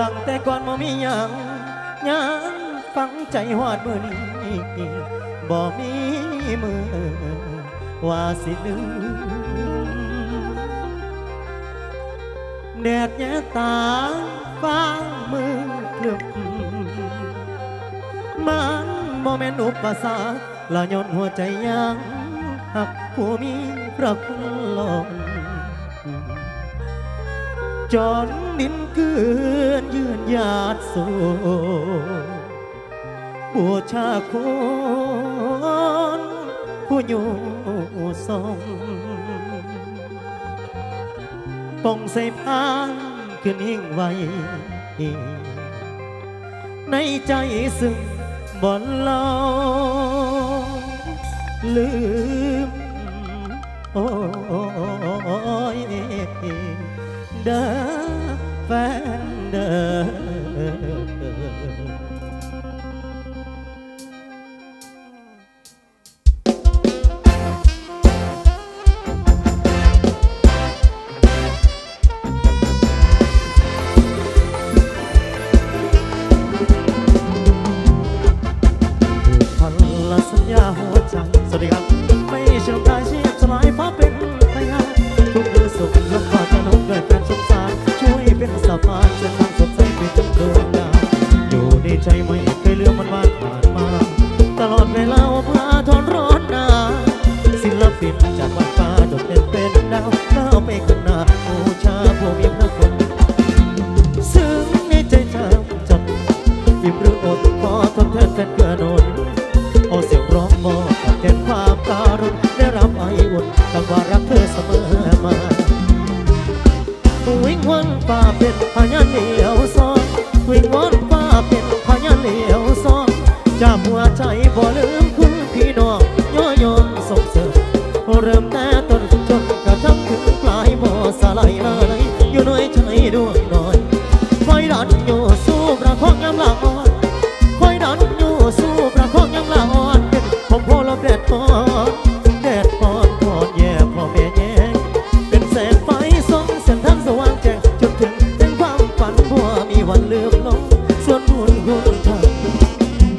ตั้งแต่ก่อนบ่มีหยังหยังฟังใจหอดมือนี้บ่มีมือว่าสิลืมแดดแย่ตาฟ้ามือคลึมมันโมเมนอุปสรรคละย้อนหัวใจยังหักผู้มีพระคุณลง จนดินเกือนยืนหยาดสู่บูชาคุณผู้อยู่ทรงปองใส่พานขึ้นหิ่งไว้ ในใจซึ่งบ่ลองลืม โอ้ย เด้อแฟนเด้อ ฟ้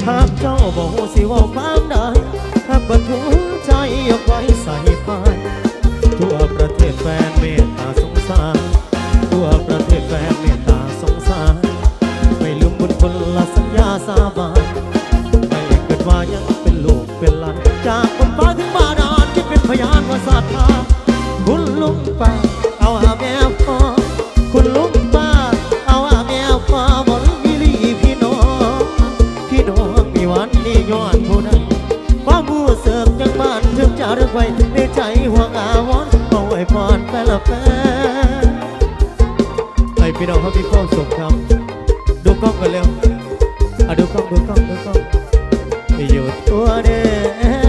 หากเจ้าบอกสิว่าความได้ถ้าบรรทุใจยกไว้ใส่พายทั่วประเทศแฟนเมตตาสงสารทั่วประเทศแฟนเมตตาสงสารไม่ลืมบุญคนละสัญญาสาบานไม่เกิดว่ายังเป็นลูกเป็นหลานจากคนฟ้าถึงบาดาลที่เป็นพยานว่าศรัทธา พี่น้องเขามีความสุขครับ ดูกล้องกันเร็วอะดูกล้องดูกล้องดูกล้องอยู่ตัวเด่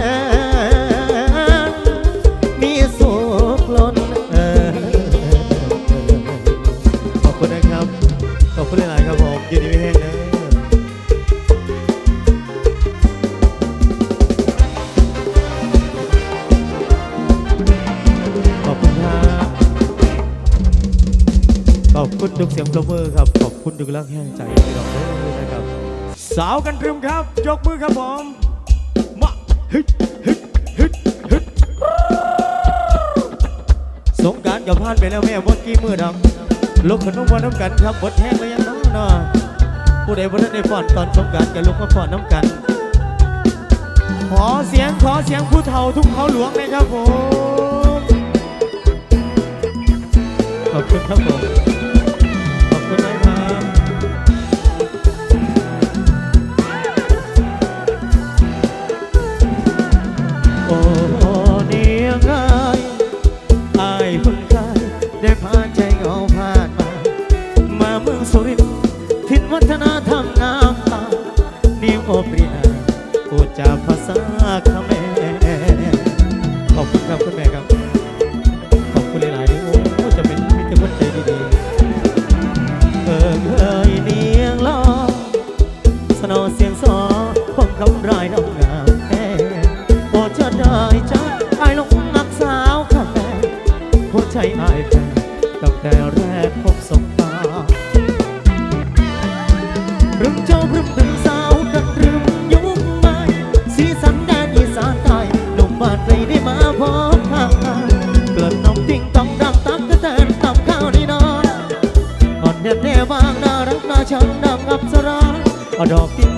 มมาฮึดฮึดฮึดฮึดสงการกับพานไปแล้วแม่บดกี่มือดำลุกขนมวันน้ำกันครับบดแห้งแล้วยังน้องเนาะผู้ใดบ่ทันได้ฟ้อนตอนสงการกันลุกมาฟ้อนน้ำกัน ขอเสียงขอเสียงผู้เฒ่าทุกเขาหลวงเลยครับผมขอบคุณครับผม เอา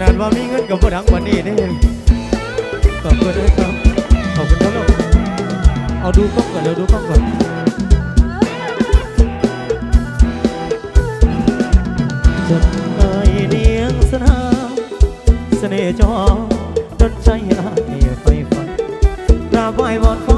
นาดว่ามีเงินกับผู้ดังวันนี้นี่ขอบคุณนะครับขอบคุณครับลูกเอาดูกล้องก่อนเดี๋ยวดูกล้องก่อนจดเอ่ยเนียงสนามเสน่ห์จอดนใจอายไฟฝันกราบไหว้วอนฟ้า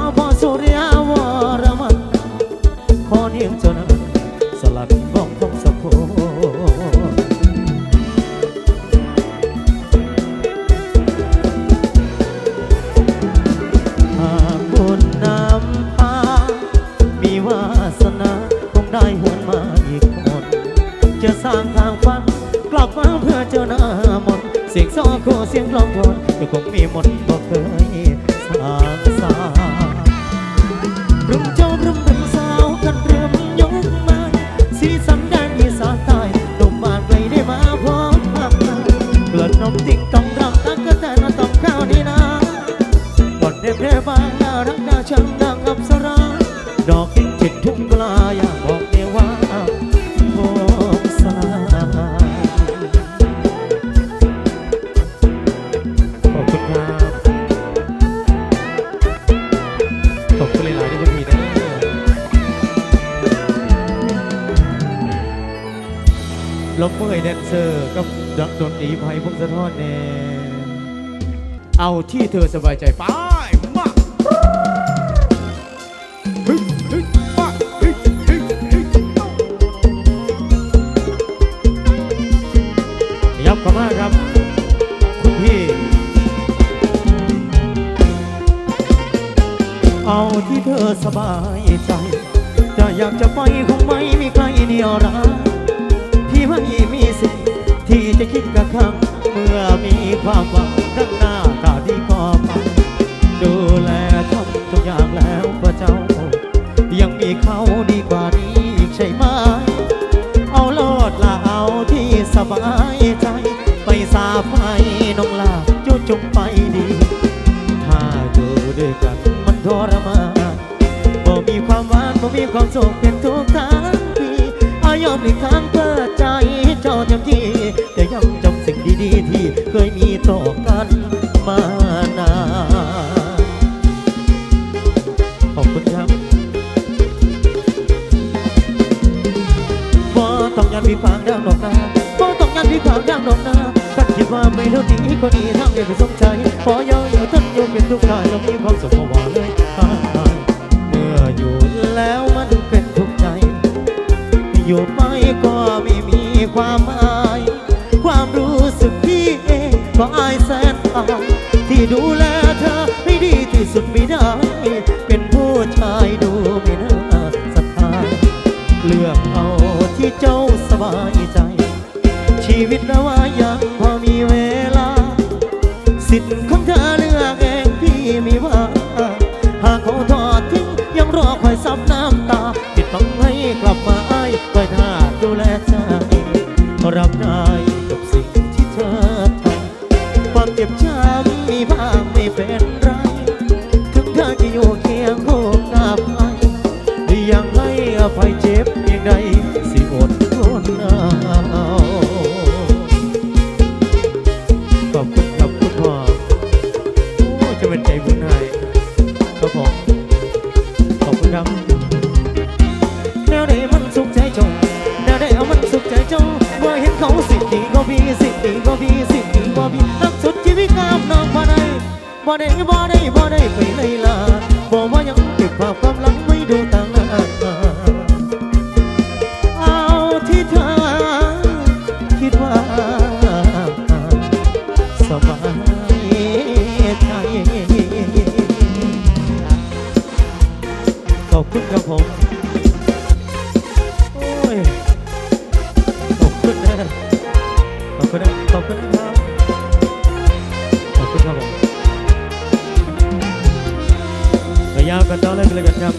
เสียงซอโคเสียงกลองโทนก็คงมีมนต์บอกเคย เธอยแดนเซอร์กับดักดนตรีไพ่พงศธรเนี่ยเอาที่เธอสบายใจไปมาฮ้ยเฮ้ยมาฮ้ยเฮ้ยเฮ้ยยับเข้ามาครับ คุณพี่ เอาที่เธอสบายใจจะอยากจะไปคงไม่มีใครเหนียวรักพี่ไม่มีสิทธิ์ะคิดกับครั้งเมื่อมีความหวังข้างหน้าตาที่ก็ไปดูแลทำทุกอย่างแล้วพื่อเจ้า ยังมีเขาดีกว่านี้อีกใช่ไหมเอาโลดละเอาที่สบายใจ ไปสาไปน้องลาจุจุงไปดี ถ้าอยู่ด้วยกันมันทรมานบ่มีความหวานบ่มีความสุขเป็นทุกทางที่อายอมหลีกทางเปิดใจเจ้าเต็มที่ เคยมีต่อกันมานานขอบคุณครับบ่ต้องยันพี่ฟางดังดอกนาบ่ต้องยันพี่ฟางดังดอกนากันคิดว่าไม่เท่านี้ก็ดีทำเดียวไปสมใจพอยองอยู่ท่านอยู่เป็นทุกข์กายแล้มีความสุขมาว่าเลยอ่าเมื่ออยู่แล้วมันเป็นทุกข์ใจอยู่ไปก็ไม่มีความหมาย องก็อายแสนอายที่ดูแลเธอให้ดีที่สุดไม่ได้ เป็นผู้ชายดูไม่น่าศรัทธาเลือกเอาที่เจ้าสบายใจ ชีวิตนะว่ายัง บ่ไกัเลยกัครับ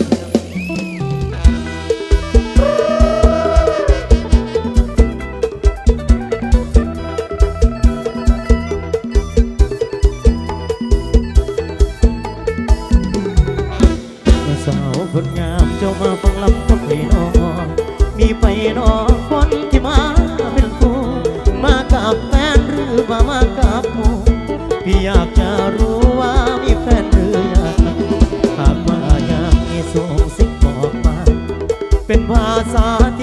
สาวคนงามเจ้ามาฟังลำฟังเพลงมีไปนอคนที่มาเป็นคู่มากับแฟนหรือมามากับหมพี่อยากจะรู้ว่ามีแฟน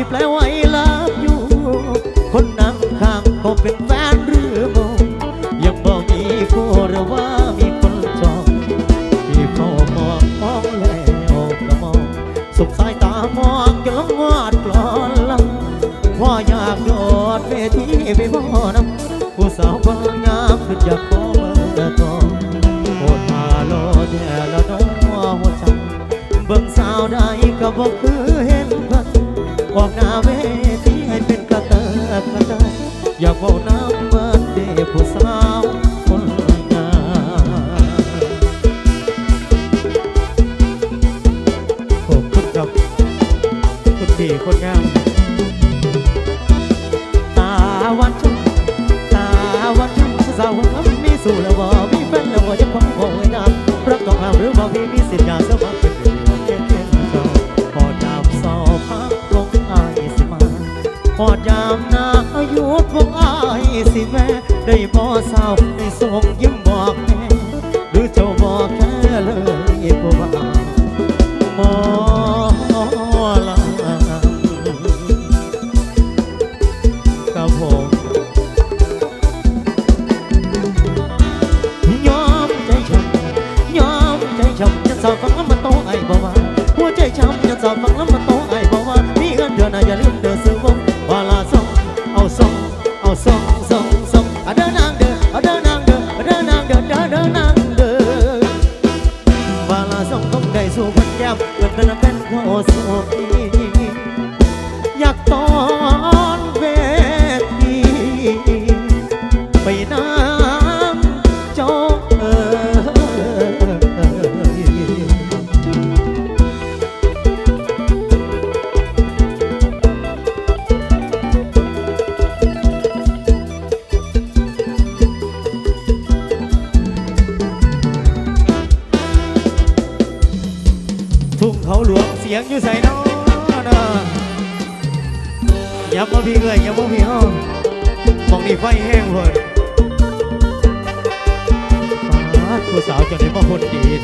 แปลว่า I love you คนนั่งข้างเขาเป็นแฟนหรือบ่ยังบอกมีคู่หรือว่ามีคนจองที่เฝ้ามองมองแล้วก็มองสุขสายตามองจนละงวาดกลอนลำว่าอยากโดดเวทีไปบ่นำผู้สาวบางงามขึ้นอยากขอเบอร์ทองโอทาโลแท่ละน้องหัวใจเบิ่งสาวใดก็บอกคื เวทีให้เป็นกระเตอกกระเตยอยากบอกน้ำเบิ่นเดผู้สาวคนงามขอบคุณครับ คุณพี่คนงาม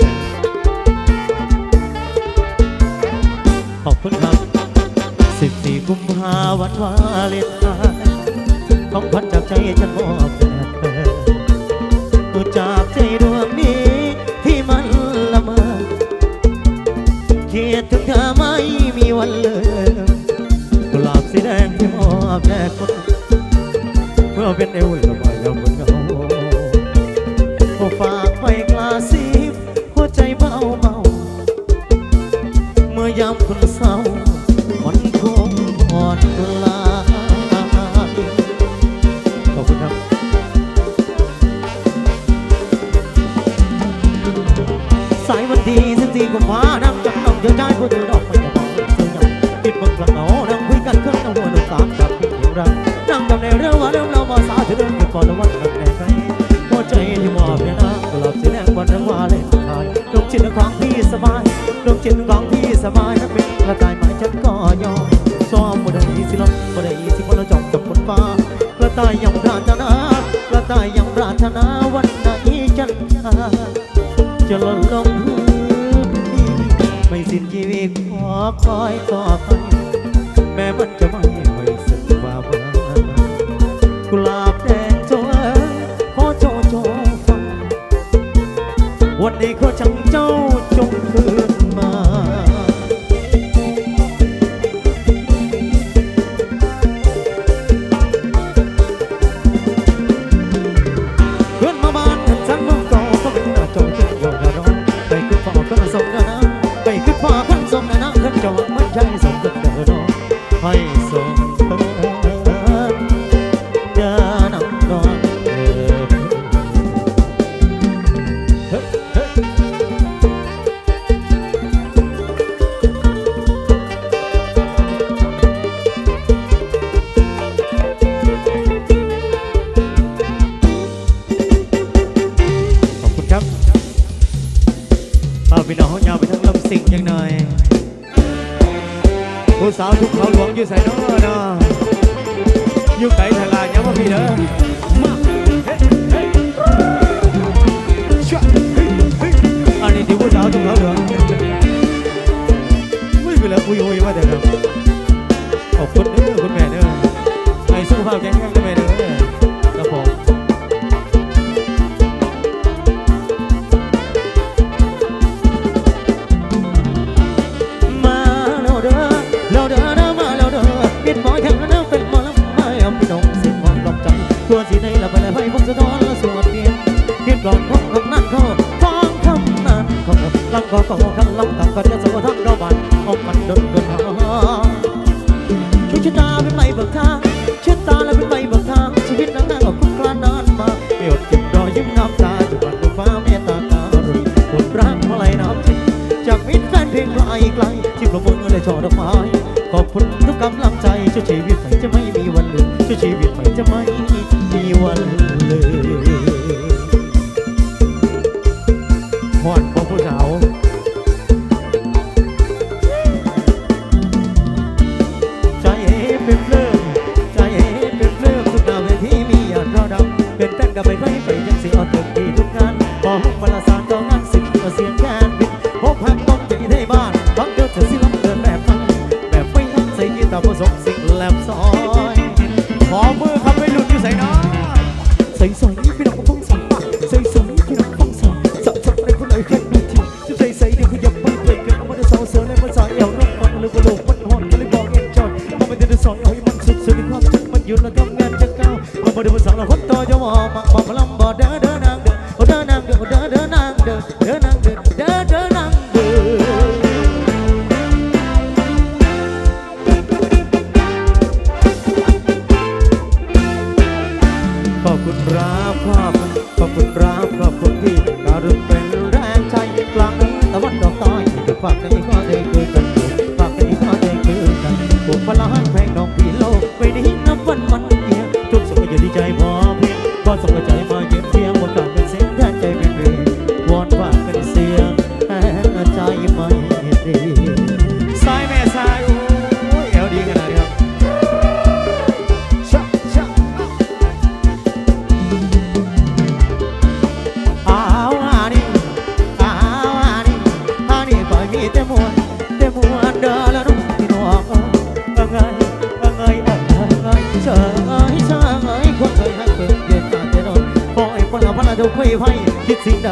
นะขอบคุณครับ14กุมภาวันวาเลนไทน์ของขวัญจากใจฉันมอบแด่เธอกูจากใจดวงนี้ที่มันละเมอเขียดถึงเธอไม่มีวันเลืมกุหลาบสีแดงที่มอบแด่คนเพื่อเป็นเอว กุมภานั่งจับต้องเจอดใจผู้ดูดอกไม่จะมองเสียงปิดบังกระเหงานั่งคุยกันเครื่องนั่งหัวนุ่มตามจับผิดเพียงรักนั่งจำในเรื่องว่าเรื่องเราภาษาที่เดินขึ้นก่อนวันนั้นในใจหัวใจที่มอบเนี่ยนะกลาบสีแดงวันนั้นว่าเล่นทายดวงจิตของพี่สบายดวงจิตของพี่สบายนักเป็นกระต่ายไม้ฉันก็ยอมซ้อมบ่ได้สิลดบ่ได้สิพลจบจับบนฟ้ากระต่ายยังปรารถนากระต่ายยังปรารถนาวันไหนจันจะหล่นลง คอยต่อไปแม้มันจะไม่ไม่สึกว่าบ้ากุหลาบแดงโจเอ๋ยขอโจโจฟังวันนี้ขอจังเจ้า هو يودع ครัอบคุอบคุณครับขอบคุณที่การุณเป็นแรงใจกลางตะวันดอกต้อยฝากกันอีกข้อเดียวกันฝากกันอีกข้อเดียวกันบุกพลาน ห้อยคิดสิ่งใด